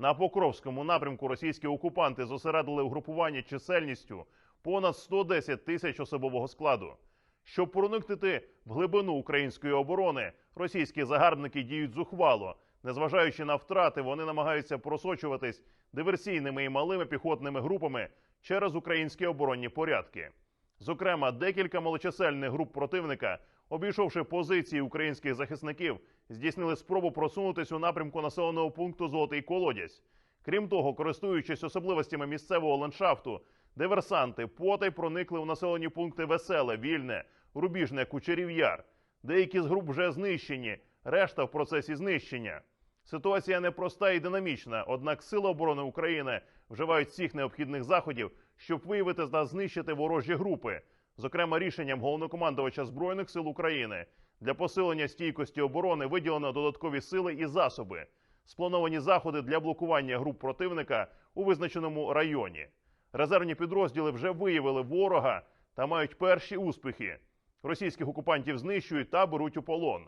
На Покровському напрямку російські окупанти зосередили угрупування чисельністю понад 110 тисяч особового складу. Щоб проникнути в глибину української оборони, російські загарбники діють зухвало. Незважаючи на втрати, вони намагаються просочуватись диверсійними і малими піхотними групами через українські оборонні порядки. Зокрема, декілька малочисельних груп противника, обійшовши позиції українських захисників, здійснили спробу просунутись у напрямку населеного пункту Золотий Колодязь. Крім того, користуючись особливостями місцевого ландшафту, диверсанти потай проникли у населені пункти Веселе, Вільне, Рубіжне, Кучерів Яр. Деякі з груп вже знищені, решта в процесі знищення. Ситуація непроста і динамічна, однак Сили оборони України вживають всіх необхідних заходів, щоб виявити та знищити ворожі групи. Зокрема, рішенням головнокомандувача збройних сил України для посилення стійкості оборони виділено додаткові сили і засоби. Сплановані заходи для блокування груп противника у визначеному районі. Резервні підрозділи вже виявили ворога та мають перші успіхи. Російських окупантів знищують та беруть у полон.